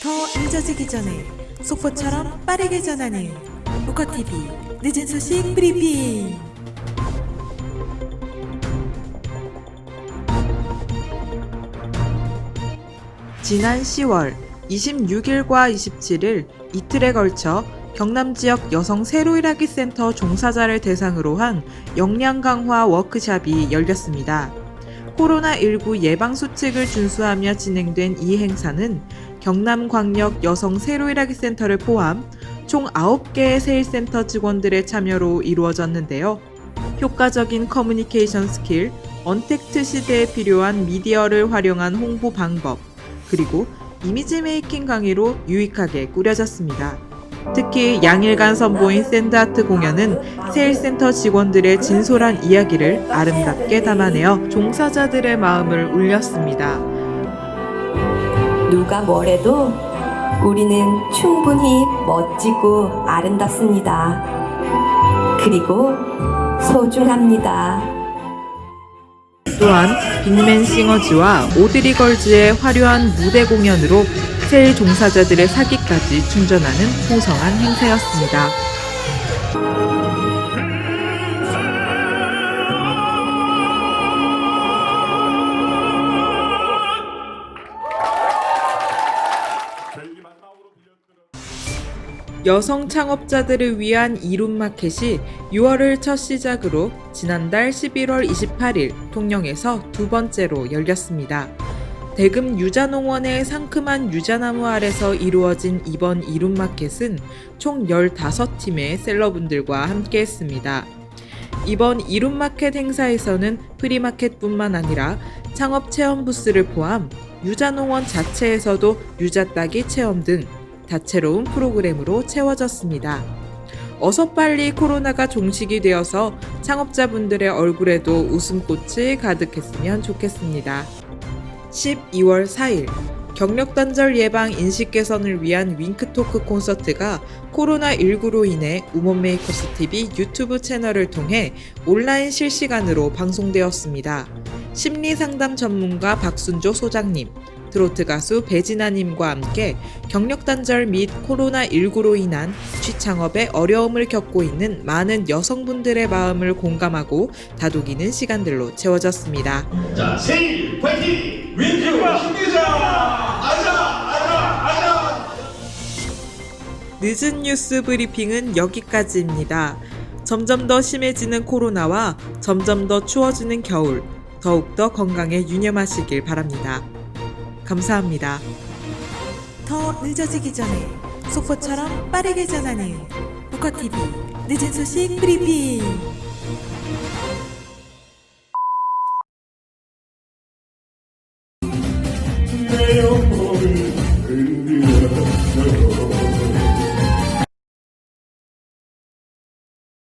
더 늦어지기 전에 속보처럼 빠르게 전하는 우커TV 늦은 소식 브리핑 지난 10월 26일과 27일 이틀에 걸쳐 경남 지역 여성 새로일하기 센터 종사자를 대상으로 한 역량 강화 워크샵이 열렸습니다. 코로나19 예방 수칙을 준수하며 진행된 이 행사는 경남광역 여성 새로일하기 센터를 포함 총 9개의 세일센터 직원들의 참여로 이루어졌는데요. 효과적인 커뮤니케이션 스킬, 언택트 시대에 필요한 미디어를 활용한 홍보 방법, 그리고 이미지 메이킹 강의로 유익하게 꾸려졌습니다. 특히 양일간 선보인 샌드아트 공연은 세일센터 직원들의 진솔한 이야기를 아름답게 담아내어 종사자들의 마음을 울렸습니다. 누가 뭐래도 우리는 충분히 멋지고 아름답습니다. 그리고 소중합니다. 또한 빅맨 싱어즈와 오드리 걸즈의 화려한 무대 공연으로 세일 종사자들의 사기까지 충전하는 풍성한 행사였습니다. 여성 창업자들을 위한 이룸마켓이 6월을 첫 시작으로 지난달 11월 28일 통영에서 두 번째로 열렸습니다. 대금 유자농원의 상큼한 유자나무 아래서 이루어진 이번 이룸마켓은 총 15팀의 셀러분들과 함께 했습니다. 이번 이룸마켓 행사에서는 프리마켓뿐만 아니라 창업 체험 부스를 포함 유자농원 자체에서도 유자 따기 체험 등 다채로운 프로그램으로 채워졌습니다. 어서 빨리 코로나가 종식이 되어서 창업자분들의 얼굴에도 웃음꽃이 가득했으면 좋겠습니다. 12월 4일 경력 단절 예방 인식 개선을 위한 윙크토크 콘서트가 코로나19로 인해 우먼 메이커스 TV 유튜브 채널을 통해 온라인 실시간으로 방송되었습니다. 심리 상담 전문가 박순조 소장님, 트로트 가수 배진아님과 함께 경력 단절 및 코로나19로 인한 취창업에 어려움을 겪고 있는 많은 여성분들의 마음을 공감하고 다독이는 시간들로 채워졌습니다. 자, 세일 파이팅! 윈큐 힘내자! 아자! 아자! 아자! 늦은 뉴스 브리핑은 여기까지입니다. 점점 더 심해지는 코로나와 점점 더 추워지는 겨울, 더욱더 건강에 유념하시길 바랍니다. 감사합니다. 더 늦어지기 전에 속보처럼 빠르게 전하는 우커TV 늦은 소식 브리핑